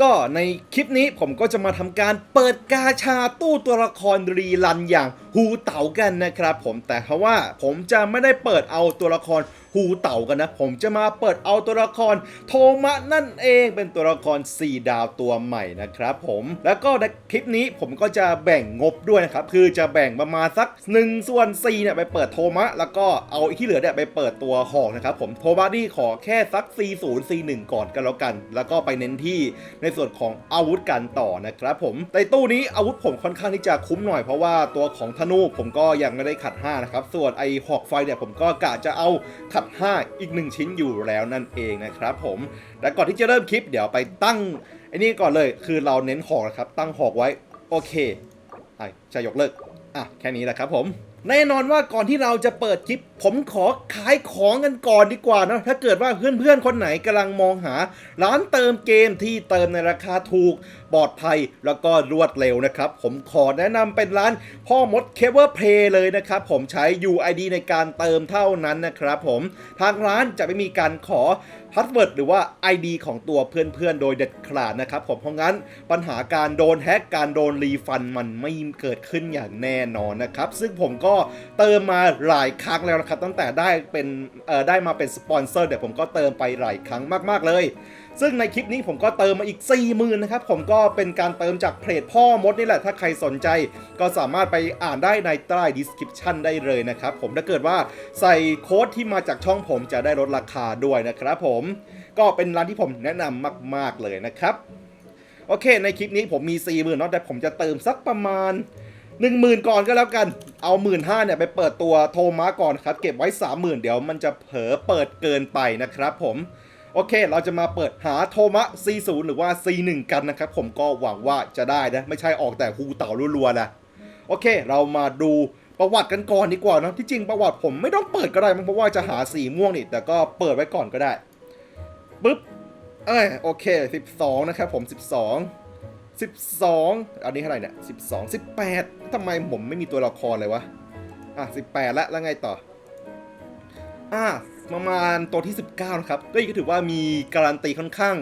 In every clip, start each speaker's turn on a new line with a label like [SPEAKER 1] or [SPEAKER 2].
[SPEAKER 1] ก็ในคลิปนี้ผมก็จะมาทำการเปิดกาชาตู้ตัวละครรีลันอย่างฮูเต๋ากันนะครับผมแต่เพราะว่าผมจะไม่ได้เปิดเอาตัวละครฮูเต๋ากันนะ ผมจะมาเปิดเอาตัวละครโทมะนั่นเองเป็นตัวละคร 4 ดาวตัวใหม่นะครับผมแล้วก็ในคลิปนี้ผมก็จะแบ่งงบด้วยนะครับ คือจะแบ่งประมาณสัก1ส่วน4เนี่ยไปเปิดโทมะ แล้วก็เอาอีกที่เหลือเนี่ยไปเปิดตัวหอกนะครับผมโทมะนี่ขอแค่สัก C0 C1 ก่อนกันแล้วกัน แล้วก็ไปเน้นที่ในส่วนของอาวุธกันต่อนะครับผมในตู้นี้อาวุธผมค่อนข้างที่จะคุ้มหน่อยเพราะว่าตัวของธนูผมก็ยังไม่ได้ขัด 5 นะครับ ส่วนไอหอกไฟเนี่ยผมก็กะจะเอาขัด 5 อีก 1 ชิ้นอยู่แล้วนั่นเองนะครับผม และก่อนที่จะเริ่มคลิปเดี๋ยวไปตั้งไอ้นี่ก่อนเลยคือเราเน้นหอกนะครับ ตั้งหอกไว้ โอเคใช่จะยกเลิกอะแค่นี้แหละครับผม แน่นอนว่าก่อนที่เราจะเปิดคลิป ผมขอขายของกันก่อนดีกว่านะถ้าเกิดว่าเพื่อนๆคนไหนกำลังมองหา ร้านเติมเกมที่เติมในราคาถูก ปลอดภัยแล้วก็รวดเร็วนะครับ ผมขอแนะนำเป็นร้านพ่อมดเคเวอร์เพย์เลยนะครับ ผมใช้ UID ในการเติมเท่านั้นนะครับผมทางร้านจะไม่มีการขอ พาสเวิร์ดหรือว่า ID ของตัวเพื่อนๆ โดยเด็ดขาดนะครับผมเพราะงั้นปัญหาการโดนแฮกการโดนรีฟันมันไม่เกิดขึ้นอย่างแน่นอนนะครับ ซึ่งผมก็เติมมาหลายครั้งแล้วนะครับ ตั้งแต่ได้เป็นได้มาเป็นสปอนเซอร์เดี๋ยวผมก็เติมไปหลายครั้งมากๆเลย ซึ่งในคลิปนี้ผมก็เติมมาอีก 4 0,000นะครับ ผมก็เป็นการเติมจากเพจพ่อมดนี่แหละ ถ้าใครสนใจก็สามารถไปอ่านได้ในใต้ description ได้เลยนะครับผมถ้าเกิดว่าใส่โค้ดที่มาจากช่องผมจะได้ลดราคาด้วยนะครับผมก็เป็นร้านที่ผมแนะนำมาก ๆเลยนะครับโอเค ในคลิปนี้ผมมี 4 0,000เนาะแต่ผมจะเติมสักประมาณ 10,000 ก่อนก็แล้วกัน เอา1 5ื่นเนี่ยไปเปิดตัวโทมาก่อนครับ เก็บไว้ 30,000 เดี๋ยวมันจะเผลอเปิดเกินไปนะครับผม โอเค เราจะมาเปิดหาโทมะ C0 หรือว่า C1 กันนะครับ ผมก็หวังว่าจะได้นะ ไม่ใช่ออกแต่ฮูเต่ารัวๆนะ โอเค เรามาดูประวัติกันก่อนดีกว่านะที่จริงประวัติผมไม่ต้องเปิดก็ได้เพราะว่าจะหาสีม่วงนี่แต่ก็เปิดไว้ก่อนก็ได้ปึ๊บเอ้ยโอเค 12 นะครับผม 12 12 อันนี้เท่าไหร่เนี่ย 12 18ทำไมผมไม่มีตัวละครเลยวะ อะ 18แล้วแล้วไงต่อ อะ ประมาณตัวที่ 19 นะครับก็ถือว่ามีการันตีค่อนข้าง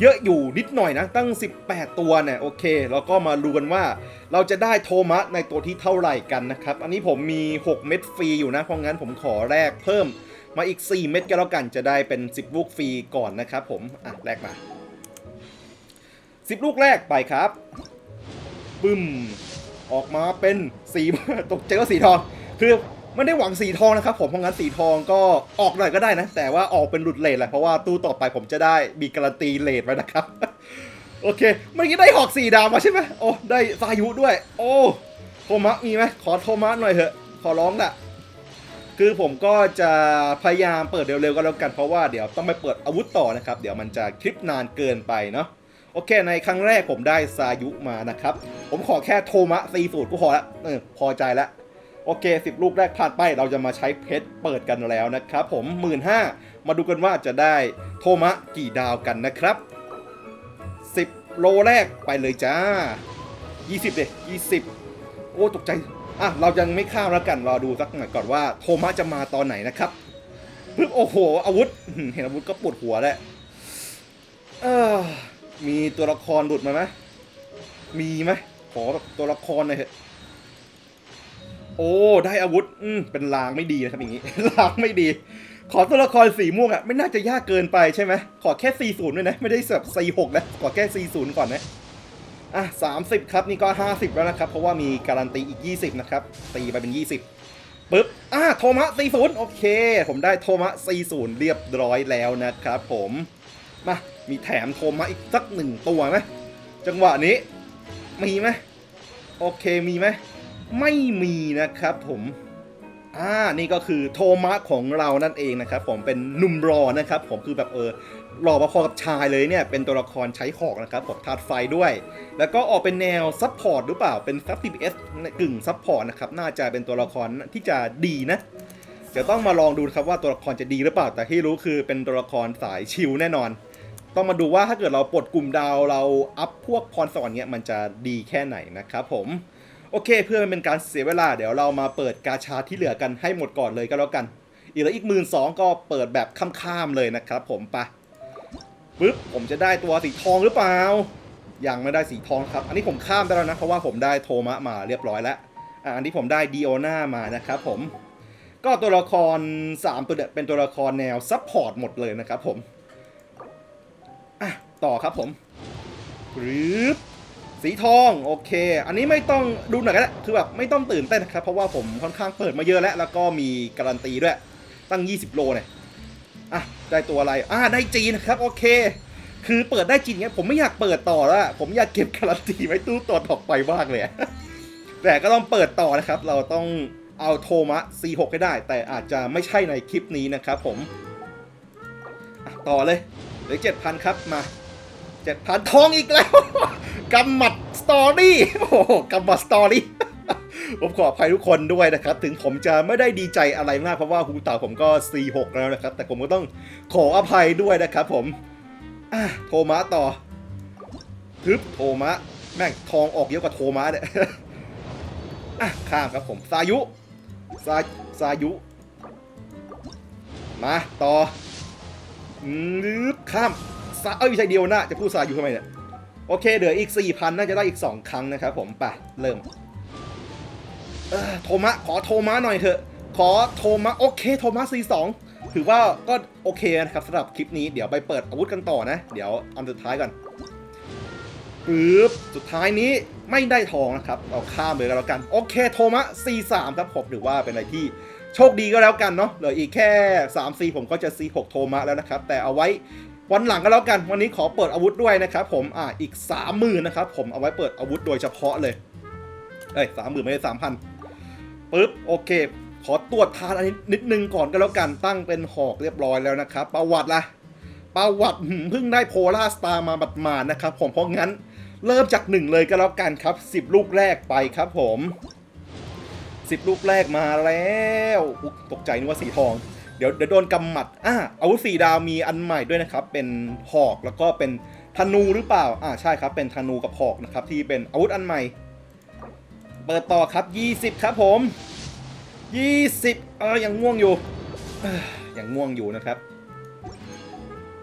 [SPEAKER 1] เยอะอยู่นิดหน่อยนะ ตั้ง 18 ตัวเนี่ยโอเคแล้วก็มาดูกันว่า เราจะได้โทมัสในตัวที่เท่าไหร่กันนะครับ อันนี้ผมมี 6 เม็ดฟรีอยู่นะ เพราะงั้นผมขอแลกเพิ่มมาอีก 4 เม็ดก็แล้วกันจะได้เป็น 10 ลูกฟรีก่อนนะครับผมอะแลกมา 10 ลูกแรกไปครับปึ้มออกมาเป็นสีตกใจว่าสีทองคือ ไม่ได้หวังสีทองนะครับผมเพราะงั้นสีทองก็ออกหน่อยก็ได้นะ แต่ว่าออกเป็นหลุดเลทแหละเพราะว่าตู้ต่อไปผมจะได้มีการันตีเลทไว้นะครับ โอเคเมื่อกี้ได้หอกสีดาวมาใช่ไหมโอ้ได้สายุด้วย โอ้โทมัสมีไหมขอโทมัสหน่อยเถอะ ขอร้องละคือผมก็จะพยายามเปิดเร็วๆก็แล้วกันเพราะว่าเดี๋ยวต้องไปเปิดอาวุธต่อนะครับ เดี๋ยวมันจะคลิปนานเกินไปเนาะโอเค ในครั้งแรกผมได้ซายุมานะครับ ผมขอแค่โทมะซีสูตรก็พอละเออพอใจแล้ว โอเค 10 ลูกแรกผ่านไปเราจะมาใช้เพชรเปิดกันแล้วนะครับผม 1 5ื่นมาดูกันว่าจะได้โทมะกี่ดาวกันนะครับ 10 โลแรกไปเลยจ้า 20เด็20 โอ้ตกใจ อะ เรายังไม่ข้ามแล้วกัน รอดูสักหน่อยก่อนว่าโทมะจะมาตอนไหนนะครับปึ๊บโอ้โห อาวุธ เห็นอาวุธก็ปวดหัวแหล้วเออมีตัวละครหลุดมาไหมมีไหมขอแบบตัวละครหน่อยเถอะ โอ้ได้อาวุธอืมเป็นลางไม่ดีนะครับอย่างนี้ ลางไม่ดี ขอตัวละครสีม่วงอะ่ะไม่น่าจะยากเกินไปใช่ไหมขอแค่ 40ด้วยนะ ไม่ได้แบบ46นะ ขอแค่ 40 ก่อนนะอะ30 ครับ นี่ก็ 50 แล้วนะครับ เพราะว่ามีการันตีอีก 20 นะครับ ตีไปเป็น 20ปึ๊บอะโทมะ40 โอเค ผมได้โทมะ40 เรียบร้อยแล้วนะครับผมมามีแถมโทมะอีกสักหนึ่งตัวไหมจังหวะนี้มีไหมโอเคมีไหม ไม่มีนะครับผมอ่านี่ก็คือโทมัสของเรานั่นเองนะครับผมเป็นนุ่มรอนะครับผมคือแบบเออหล่อพอกับชายเลยเนี่ยเป็นตัวละครใช้หอกนะครับผมธาตุไฟด้วย แล้วก็ออกเป็นแนวซับพอร์ตหรือเปล่าเป็นซับ TPS กึ่งซับพอร์ตนะครับน่าจะเป็นตัวละครที่จะดีนะเดี๋ยวต้องมาลองดูครับว่าตัวละครจะดีหรือเปล่า แต่ที่รู้คือเป็นตัวละครสายชิลแน่นอน ต้องมาดูว่าถ้าเกิดเราปลดกลุ่มดาวเราอัพพวกพรสวรรค์เนี่ยมันจะดีแค่ไหนนะครับผม โอเค เพื่อไม่เป็นการเสียเวลา เดี๋ยวเรามาเปิดกาชาที่เหลือกันให้หมดก่อนเลยก็แล้วกัน อีกแล้วอีกหมื่นสองก็เปิดแบบข้ามๆเลยนะครับผมไปะปึ๊บผมจะได้ตัวสีทองหรือเปล่ายังไม่ได้สีทองครับ อันนี้ผมข้ามได้แล้วนะเพราะว่าผมได้โทมะมาเรียบร้อยแล้วอันนี้ผมได้ดีโอนามานะครับผมก็ตัวละคร 3 ตัวเป็นตัวละครแนวซับพอร์ตหมดเลยนะครับผมอะต่อครับผมปึ๊บ สีทองโอเค อันนี้ไม่ต้องดูหน่อยก็ได้คือแบบไม่ต้องตื่นเต้นนะครับ เพราะว่าผมค่อนข้างเปิดมาเยอะแล้ว แล้วก็มีการันตีด้วย ตั้ง 20 โลเนี่ยอะได้ตัวอะไรอ่าได้จีนครับโอเค คือเปิดได้จีนเงี้ยผมไม่อยากเปิดต่อแล้วผมอยากเก็บการันตีไว้ตู้ตัวต่อไปมากเลยแต่ก็ต้องเปิดต่อนะครับ เราต้องเอาโทมะ C6 ให้ได้ แต่อาจจะไม่ใช่ในคลิปนี้นะครับผมต่อเลยเหลือ7,000 ครับมา 7,000 ทองอีกแล้ว กำหมัดสตอรี่โอ้โหกำหมัดสตอรี่ผมขออภัยทุกคนด้วยนะครับ ถึงผมจะไม่ได้ดีใจอะไรมากเพราะว่าฮูเต่าผมก็ C6 แล้วนะครับ แต่ผมก็ต้องขออภัยด้วยนะครับผมอะโทมะต่อทึบโทมะ แม่งทองออกเยอะกว่าโทมะเนี่ยอะข้ามครับผมสายุสาสายุ มาต่ออืมข้ามสาเอ้ยไม่ใช่เดียวนะจะพูดสายุทำไมเนี่ย โอเคเหลืออีก 4,000 น่าจะได้อีก 2 ครั้งนะครับผมไปเริ่มเออโทมะขอโทมะหน่อยเถอะ ขอโทมะโอเคโทมะ C2 ถือว่าก็โอเคนะครับสำหรับคลิปนี้เดี๋ยวไปเปิดอาวุธกันต่อนะ เดี๋ยวอันสุดท้ายก่อนปึ๊บสุดท้ายนี้ไม่ได้ทองนะครับ เอาข้ามเลยก็แล้วกัน โอเคโทมะ C3 ครับผมถือว่าเป็นอะไรที่โชคดีก็แล้วกันเนาะเหลืออีกแค่ 3 C ผมก็จะ C6 โทมะแล้วนะครับ แต่เอาไว้ วันหลังก็แล้วกัน วันนี้ขอเปิดอาวุธด้วยนะครับผม อ่า อีก30,000นนะครับผม เอาไว้เปิดอาวุธโดยเฉพาะเลย เอ้ยสามหมื่นไม่ได้สามพันปึ๊บ โอเค ขอตรวจทานอันนี้นิดนึงก่อนก็แล้วกัน ตั้งเป็นหอกเรียบร้อยแล้วนะครับ ประวัติละประวัติหืมเพิ่งได้โพล่าสตาร์มาบัดมานะครับผม เพราะงั้นเริ่มจากหนึ่งเลยก็แล้วกันครับ10ลูกแรกไปครับผม10ลูกแรกมาแล้วตกใจนึกว่าสีทอง เดี๋ยวเดี๋ยวโดนกำหมัดอ่าอาวุธสีดาวมีอันใหม่ด้วยนะครับ เป็นหอกแล้วก็เป็นธนูหรือเปล่าอ่าใช่ครับเป็นธนูกับหอกนะครับที่เป็นอาวุธอันใหม่ เปิดต่อครับ 20 ครับผม 20เออยังง่วงอยู่อยังง่วงอยู่นะครับ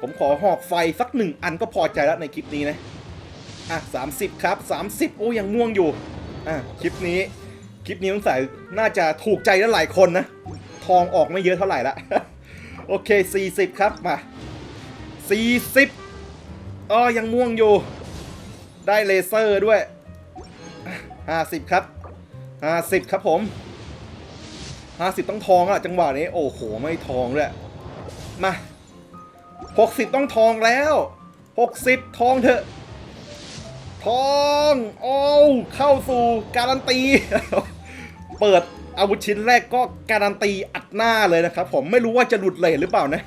[SPEAKER 1] ผมขอหอกไฟสักหนึ่งอันก็พอใจแล้วในคลิปนี้นะอะ30 ครับ 30 โอ้ยังง่วงอยู่อะคลิปนี้คลิปนี้ต้องใส่น่าจะถูกใจแล้วหลายคนนะ ทองออกไม่เยอะเท่าไหร่ละโอเค 40 ครับมา 40อ๋อยังม่วงอยู่ ได้เลเซอร์ด้วย 50 ครับ 50 ครับผม 50 ต้องทองอะจังหวะนี้ โอ้โห ไม่ทองด้วยมา 60 ต้องทองแล้ว 60 ทองเถอะทอง โอ้ เข้าสู่การันตี เปิด อาวุธชิ้นแรกก็การันตีอัดหน้าเลยนะครับผมไม่รู้ว่าจะหลุดเลทหรือเปล่านะ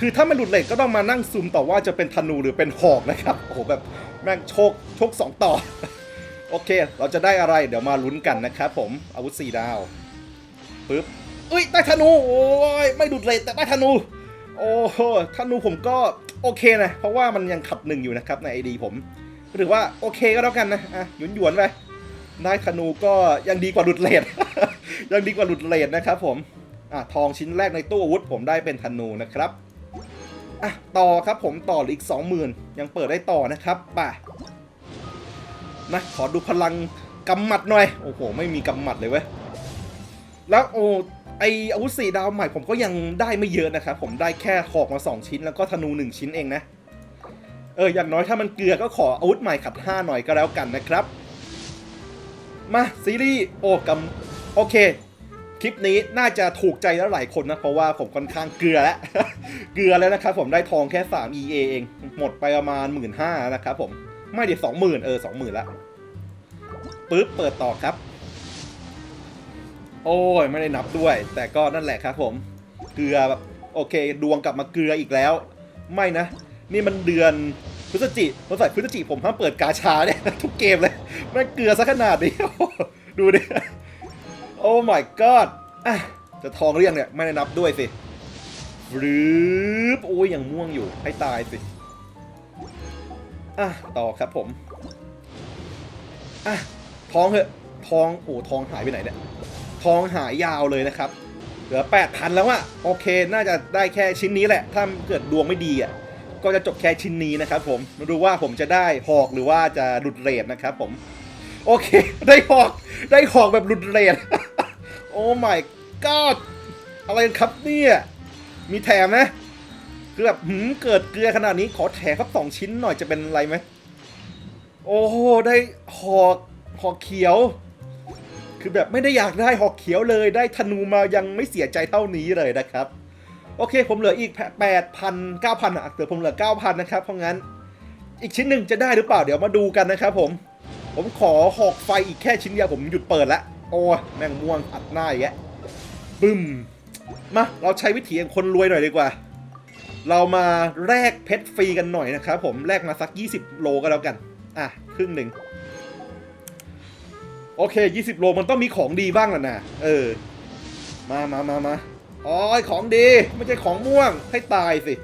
[SPEAKER 1] คือถ้าไม่หลุดเลทก็ต้องมานั่งซูมต่อว่าจะเป็นธนูหรือเป็นหอกนะครับโอ้โหแบบแม่งโชคโชคสองต่อ โอเค เราจะได้อะไรเดี๋ยวมาลุ้นกันนะครับผมอาวุธสี่ดาวปึ๊บอุ้ยได้ธนูโอ้ยไม่หลุดเลทแต่ได้ธนู โอ้โหธนูผมก็โอเคนะ เพราะว่ามันยังขับหนึ่งอยู่นะครับในไอดีผมหรือว่าโอเคก็แล้วกันนะอะหยวนหยวนไปได้ธนูก็ยังดีกว่าหลุดเลท ยังดีกว่าหลุดเลทนะครับผมอะทองชิ้นแรกในตู้อาวุธผมได้เป็นธนูนะครับอะต่อครับผมต่ออีก 20,000 ยังเปิดได้ต่อนะครับป่ะนะขอดูพลังกำหมัดหน่อย โอ้โห ไม่มีกำหมัดเลยเว้ย แล้วโอ้ไออาวุธสี่ดาวใหม่ผมก็ยังได้ไม่เยอะนะครับ ผมได้แค่หอกมา 2 ชิ้น แล้วก็ธนู 1 ชิ้นเองนะ เออ อย่างน้อยถ้ามันเกลือก็ขออาวุธใหม่ขัด5หน่อยก็แล้วกันนะครับ มาซีรีส์โอ้กำ โอเค คลิปนี้น่าจะถูกใจแล้วหลายคนนะ เพราะว่าผมค่อนข้างเกลือแล้ว เกลือแล้วนะครับผมได้ทองแค่ 3 EA เอง หมดไปประมาณ 1 5ื่นนะครับผม ไม่เดี๋ยวสองหมื่นเออสองหมื่นละปึ๊บเปิดต่อครับ โอ้ย ไม่ได้นับด้วย แต่ก็นั่นแหละครับผม เกลือแบบโอเค ดวงกลับมาเกลืออีกแล้ว ไม่นะ นี่มันเดือนพฤศจิพฤศจิพฤศจิผมห้ามเปิดกาชาเนี่ยทุกเกมเลยแม่งเกลือซะขนาดนี้ดูดิ อ้ my god อะจะทองเรียงเนี่ยไม่ได้นับด้วยสิฟรืบโอ้ยยังม่วงอยู่ให้ตายสิอะต่อครับผมอะทองเหอะทองโอ้ทองหายไปไหนเนี่ยทองหายยาวเลยนะครับ เหลือ 8,000 แล้วอะโอเค น่าจะได้แค่ชิ้นนี้แหละ ถ้าเกิดดวงไม่ดีอะก็จะจบแค่ชิ้นนี้นะครับผมมาดูว่าผมจะได้หอกหรือว่าจะหลุดเรทนะครับผม โอเค ได้หอก ได้หอกแบบหลุดเรท อ้ my god อะไรกันครับเนี่ย มีแถมไหมคือแบบหืมเกิดเกลือขนาดนี้ขอแถมครับสองชิ้นหน่อยจะเป็นอะไรไหม โอ้โหได้หอกหอกเขียว คือแบบไม่ได้อยากได้หอกเขียวเลย ได้ธนูมายังไม่เสียใจเท่านี้เลยนะครับ โอเคผมเหลืออีก8,000 9,000อะเดี๋ยวผมเหลือ9,000นะครับ เพราะงั้น อีกชิ้นหนึ่งจะได้หรือเปล่าเดี๋ยวมาดูกันนะครับผม ผมขอหอกไฟอีกแค่ชิ้นเดียวผมหยุดเปิดละ โอ้ยแม่งม่วงอัดหน้าอีกแยะบึ้ม มา เราใช้วิธีของคนรวยหน่อยดีกว่า เรามาแลกเพชรฟรีกันหน่อยนะครับผมแลกมาสัก 20 โลก็แล้วกัน อะ ครึ่งหนึ่ง โอเค 20 โลมันต้องมีของดีบ้างแหละนะเออ มามามามาอ๋อของดีไม่ใช่ของม่วงให้ตายสิ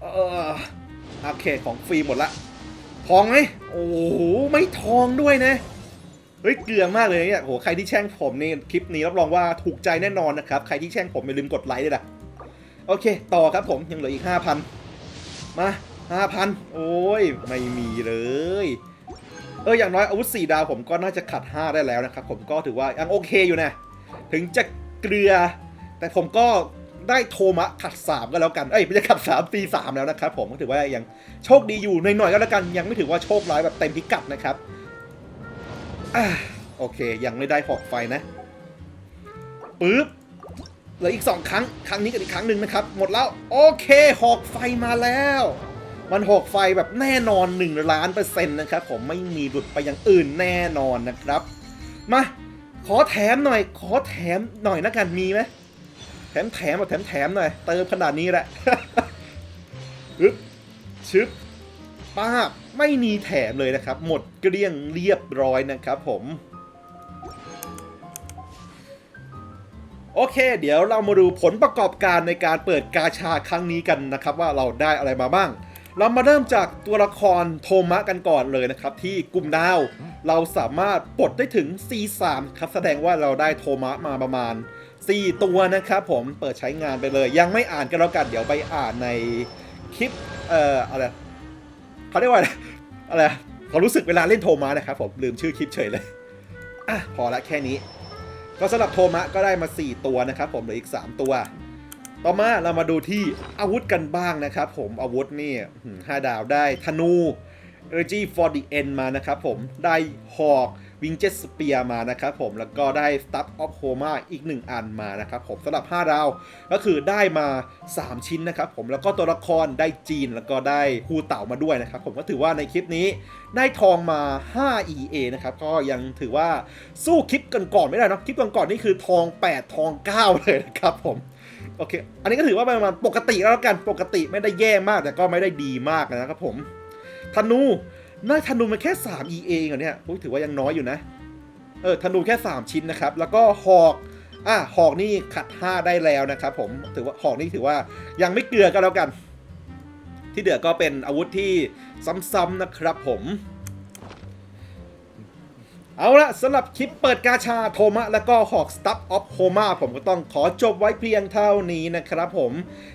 [SPEAKER 1] เออโอเค ของฟรีหมดละ ทองไหมโอ้โห ไม่ทองด้วยนะ เฮ้ยเกลือมากเลยเนี่ยโหใครที่แช่งผมนี่คลิปนี้รับรองว่าถูกใจแน่นอนนะครับ ใครที่แช่งผมอย่าลืมกดไลค์ด้วยนะโอเค ต่อครับผมยังเหลืออีก 5,000 มา5,000 โอ้ย ไม่มีเลย เออ อย่างน้อยอาวุธ 4 ดาวผมก็น่าจะขัด 5 ได้แล้วนะครับ ผมก็ถือว่ายังโอเคอยู่นะ ถึงจะเกลือ แต่ผมก็ได้โทมะขัด 3 ก็แล้วกัน เอ้ยไม่ใช่ขัด3ตี3แล้วนะครับผมก็ถือว่ายังโชคดีอยู่หน่อยๆก็แล้วกัน ยังไม่ถือว่าโชคร้ายแบบเต็มพิกัดนะครับ โอเค ยังไม่ได้หอกไฟนะปึ๊บเหลืออีก 2 ครั้ง ครั้งนี้กับอีกครั้งหนึ่งนะครับ หมดแล้ว โอเค หอกไฟมาแล้ว มันหอกไฟแบบแน่นอน1ล้านเปอร์เซ็นต์นะครับผมไม่มีหลุดไปอย่างอื่นแน่นอนนะครับ มา ขอแถมหน่อย ขอแถมหน่อยนะกันมีไหมแถมแถมแบบแถมแถมหน่อย เติมขนาดนี้แหละอึ๊บชึบ ป้าบไม่มีแถมเลยนะครับ หมดเกลี้ยงเรียบร้อยนะครับผมโอเค เดี๋ยวเรามาดูผลประกอบการในการเปิดกาชาครั้งนี้กันนะครับ ว่าเราได้อะไรมาบ้าง เรามาเริ่มจากตัวละครโทมะกันก่อนเลยนะครับ ที่กลุ่มดาว เราสามารถปลดได้ถึง C3 ครับแสดงว่าเราได้โทมะมาประมาณ 4 ตัวนะครับผมเปิดใช้งานไปเลย ยังไม่อ่านกันแล้วกันเดี๋ยวไปอ่านในคลิปเอ่ออะไร เขาเรียกว่าอะไรเขามรู้สึกเวลาเล่นโทมานะครับผมลืมชื่อคลิปเฉยเลยอะพอละแค่นี้ ก็สำหรับโทมะก็ได้มา 4 ตัวนะครับผมเหลืออีก 3 ตัว ต่อมาเรามาดูที่อาวุธกันบ้างนะครับผมอาวุธนี่ห้าดาวได้ธนู Energy for the End มานะครับผมได้หอก วิงเจ็ตสเปียมานะครับผมแล้วก็ได้ Staff of Homa อีก 1 อันมานะครับผมสำหรับ 5 ดาวก็คือได้มา 3 ชิ้นนะครับผมแล้วก็ตัวละครได้จีนแล้วก็ได้ฮูเต่ามาด้วยนะครับผมก็ถือว่าในคลิปนี้ได้ทองมา 5 EA นะครับก็ยังถือว่าสู้คลิปก่อนๆไม่ได้นะคลิปก่อนๆนี่คือทอง 8 ทอง 9 เลยนะครับผมโอเค อันนี้ก็ถือว่าประมาณปกติแล้วกัน ปกติไม่ได้แย่มากแต่ก็ไม่ได้ดีมากนะครับผม ธนู น่าธนูมันแค่ 3 EA เหรอเนี่ยอุ๊ยถือว่ายังน้อยอยู่นะ เออธนูแค่ 3 ชิ้นนะครับ แล้วก็หอกอะหอกนี่ขัด 5 ได้แล้วนะครับผมถือว่าหอกนี่ถือว่ายังไม่เกลือก็แล้วกัน ที่เหลือก็เป็นอาวุธที่ซ้ำๆนะครับผม เอาละสำหรับคลิปเปิดกาชาโทมะ แล้วก็หอกสตัฟออฟโฮมาผมก็ต้องขอจบไว้เพียงเท่านี้นะครับผม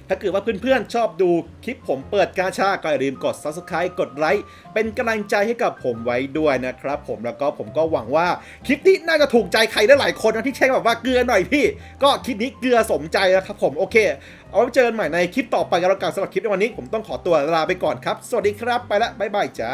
[SPEAKER 1] ถ้าเกิดว่าเพื่อนๆชอบดูคลิปผมเปิดกาชา ก็อย่าลืมกด subscribe กดไลค์เป็นกำลังใจให้กับผมไว้ด้วยนะครับผมแล้วก็ผมก็หวังว่าคลิปนี้น่าจะถูกใจใครได้หลายคนนะที่แช่งแบบว่าเกลือหน่อยพี่ ก็คลิปนี้เกลือสมใจแล้วครับผมโอเค เอาไว้เจอกันใหม่ในคลิปต่อไปกันแล้วกันสำหรับคลิปในวันนี้ ผมต้องขอตัวลาไปก่อนครับ สวัสดีครับไปละบ๊ายบายจ้า